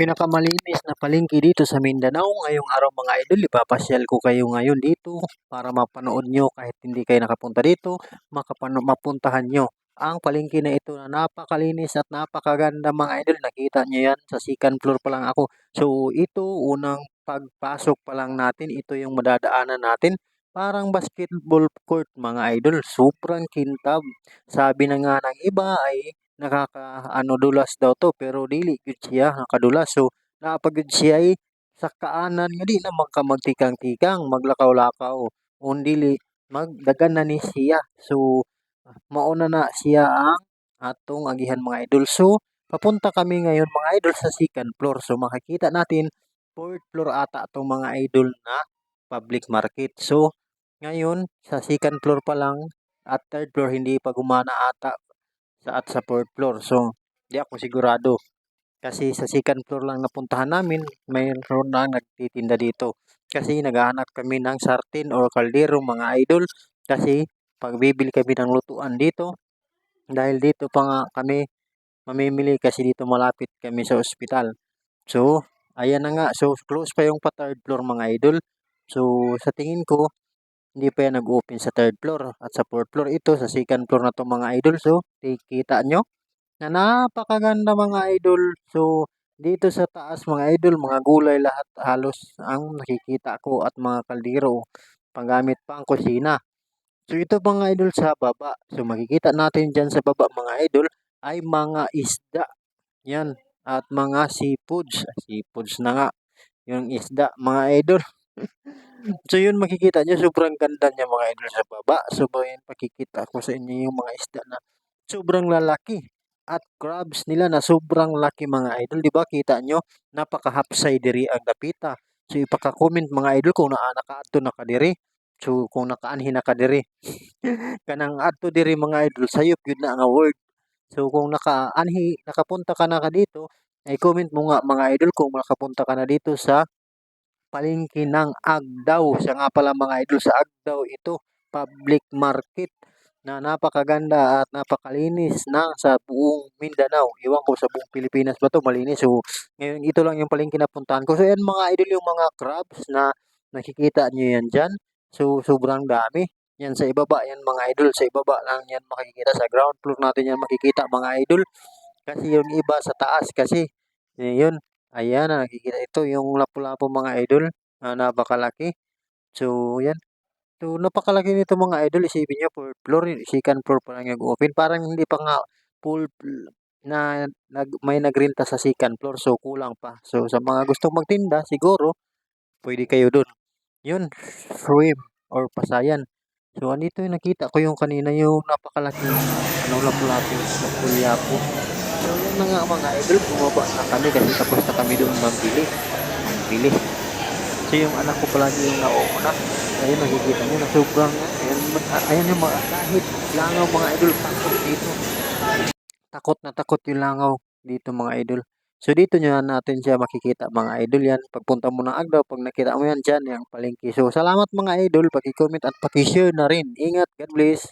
Pinakamalinis na palengke dito sa Mindanao ngayong araw mga idol. Ipapasyal ko kayo ngayon dito para mapanood nyo kahit hindi kayo nakapunta dito, makapano, mapuntahan nyo ang palengke na ito na napakalinis at napakaganda mga idol. Nakita nyo yan sa second floor pa lang ako. So ito unang pagpasok pa lang natin, ito yung madadaanan natin. Parang basketball court mga idol. Sobrang kintab. Sabi na nga ng iba ay nakaka ano dulas daw to pero dili gyud siya nakadulas. So naapagud siya ay sa kaanan nga di naman ka magtikang-tikang maglakaw-lakaw on dili magdagan na ni siya. So mauna na siya ang atong agihan mga idol. So papunta kami ngayon mga idol sa second floor. So makikita natin fourth floor ata atong mga idol na public market. So ngayon sa second floor pa lang at third floor hindi pa gumana ata sa at sa fourth floor. So, di ako sigurado. Kasi sa second floor lang napuntahan namin, mayroon na nagtitinda dito. Kasi naghahanap kami ng sartin or kaldero mga idol. Kasi pagbibili kami ng lutuan dito, dahil dito pa nga kami mamimili kasi dito malapit kami sa ospital. So, ayan na nga. So, close pa yung pa third floor mga idol. So, sa tingin ko, hindi pa yan nag-open sa third floor at sa fourth floor. Ito sa second floor na to mga idol. So kita nyo na napakaganda mga idol. So dito sa taas mga idol mga gulay lahat halos ang nakikita ko at mga kaldero. Panggamit pa ang kusina. So ito mga idol sa baba. So makikita natin dyan sa baba mga idol ay mga isda. Yan. At mga seafoods. Seafoods na nga yung isda mga idol So yun makikita niyo sobrang ganda niya mga idol sa baba. So yun pakikita ko sa inyo yung mga isda na sobrang lalaki at crabs nila na sobrang laki mga idol. Di ba kita nyo? Napaka-hapsay diri ang dapita. So ipaka-comment mga idol kung naa nakaadto na ka diri. So kung nakaanhi na ka diri. Kanang adto diri mga idol sayop yun na nga word. So kung nakaanhi nakapunta ka na ka dito, ay comment mo nga mga idol kung nakapunta ka na dito sa palengke ng Agdao. Siya nga pala mga idol sa Agdao ito, public market na napakaganda at napakalinis na sa buong Mindanao. Iwan ko sa buong Pilipinas ba to malinis. So, ngayon ito lang yung palengke na puntahan ko. So, yan mga idol yung mga crabs na nakikita nyo yan dyan. So, sobrang dami. Yan sa ibaba, yan mga idol. Sa ibaba lang yan makikita. Sa ground floor natin yan makikita mga idol. Kasi yung iba sa taas kasi. Yun, Ayan, ah, nakikita ito yung lapu-lapu mga idol, ah, napakalaki. So, yan. So, napakalaki nito mga idol. Isipin nyo, full floor, second floor pa lang yung open. Parang hindi pa nga full na nag, may nagrenta sa second floor. So, kulang pa. So, sa mga gustong magtinda, siguro, pwede kayo dun. Yun, swim or pasayan. So, andito yung nakita ko yung kanina yung napakalaki, ano, lapu-lapu, lapu-lapu. So yun na nga mga idol, bumaba na kami kasi tapos na kami doon mambili. Mambili. So yung anak ko palagi yung nauna. Ayun, nakikita nyo na sobrang, ayan, ayan yung mga, kahit langaw mga idol, takot dito. Takot na takot yung langaw dito mga idol. So dito nyo natin siya makikita mga idol yan. Pagpunta mo ng Agdaw, pag nakita mo yan dyan, yung palengke. So salamat mga idol, paki-comment at paki-share na rin. Ingat, God bless.